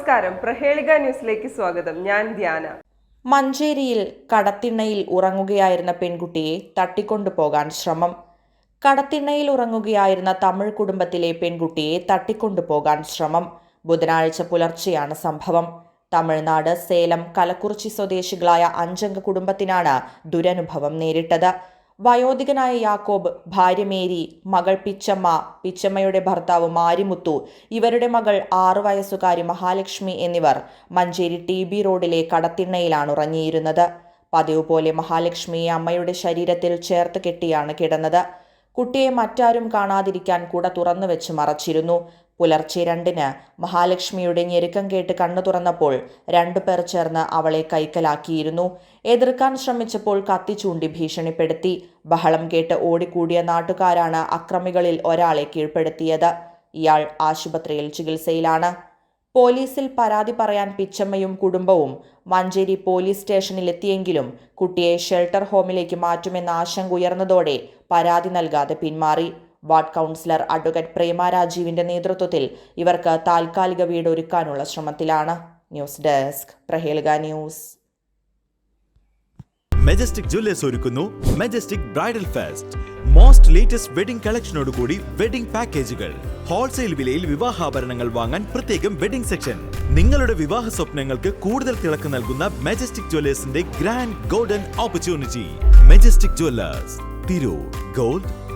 നമസ്കാരം. പ്രഹേളിക ന്യൂസിലേക്ക് സ്വാഗതം. ഞാൻ ധ്യാന. മഞ്ചേരിയിൽ കടത്തിണ്ണയിൽ ഉറങ്ങുകയായിരുന്ന പെൺകുട്ടിയെ തട്ടിക്കൊണ്ടുപോകാൻ ശ്രമം. കടത്തിണ്ണയിൽ ഉറങ്ങുകയായിരുന്ന തമിഴ് കുടുംബത്തിലെ പെൺകുട്ടിയെ തട്ടിക്കൊണ്ടുപോകാൻ ശ്രമം. ബുധനാഴ്ച പുലർച്ചെയാണ് സംഭവം. തമിഴ്നാട് സേലം കലക്കുറിച്ചി സ്വദേശികളായ അഞ്ചംഗ കുടുംബത്തിനാണ് ദുരനുഭവം നേരിട്ടത്. വയോധികനായ യാക്കോബ് ഭാര്യ മേരി മകൾ പിച്ചമ്മ പിച്ചമ്മയുടെ ഭർത്താവ് മാരിമുത്തു ഇവരുടെ മകൾ ആറു വയസ്സുകാരി മഹാലക്ഷ്മി എന്നിവർ മഞ്ചേരി ടി ബി റോഡിലെ കടത്തിണ്ണയിലാണ് ഉറങ്ങിയിരുന്നത്. പതിവ് പോലെ മഹാലക്ഷ്മി അമ്മയുടെ ശരീരത്തിൽ ചേർത്ത് കെട്ടിയാണ് കിടന്നത്. കുട്ടിയെ മറ്റാരും കാണാതിരിക്കാൻ കുട തുറന്നു വെച്ച് മറച്ചിരുന്നു. പുലർച്ചെ രണ്ടിന് മഹാലക്ഷ്മിയുടെ ഞെരുക്കം കേട്ട് കണ്ണു തുറന്നപ്പോൾ രണ്ടു പേർ ചേർന്ന് അവളെ കൈക്കലാക്കിയിരുന്നു. എതിർക്കാൻ ശ്രമിച്ചപ്പോൾ കത്തി ചൂണ്ടി ഭീഷണിപ്പെടുത്തി. ബഹളം കേട്ട് ഓടിക്കൂടിയ നാട്ടുകാരാണ് അക്രമികളിൽ ഒരാളെ കീഴ്പ്പെടുത്തിയത്. ഇയാൾ ആശുപത്രിയിൽ ചികിത്സയിലാണ്. പോലീസിൽ പരാതി പറയാൻ പിച്ചമ്മയും കുടുംബവും മഞ്ചേരി പോലീസ് സ്റ്റേഷനിലെത്തിയെങ്കിലും കുട്ടിയെ ഷെൽട്ടർ ഹോമിലേക്ക് മാറ്റുമെന്ന ആശങ്ക ഉയർന്നതോടെ പരാതി നൽകാതെ പിന്മാറി. വാർഡ് കൗൺസിലർ അഡ്വക്കേറ്റ് പ്രേമ രാജീവിന്റെ നേതൃത്വത്തിൽ ഇവർക്ക് താൽക്കാലിക വീട് ഒരുക്കാനുള്ള ശ്രമത്തിലാണ്. ന്യൂസ് ഡെസ്ക് പ്രഹേൽഗ ന്യൂസ്. മെജസ്റ്റിക് ജുവല്ലേഴ്സ് ഒരുക്കുന്നു Majestic bridal fest most latest wedding കളക്ഷനോടുകൂടി wedding പാക്കേജുകൾ ഹോൾസെയിൽ വിലയിൽ വിവാഹാഭരണങ്ങൾ വാങ്ങാൻ പ്രത്യേകം വെഡിംഗ് സെക്ഷൻ നിങ്ങളുടെ വിവാഹ സ്വപ്നങ്ങൾക്ക് കൂടുതൽ തിളക്ക് നൽകുന്ന Majestic ജ്വല്ലേഴ്സിന്റെ grand golden opportunity Majestic Jewellers Tirur gold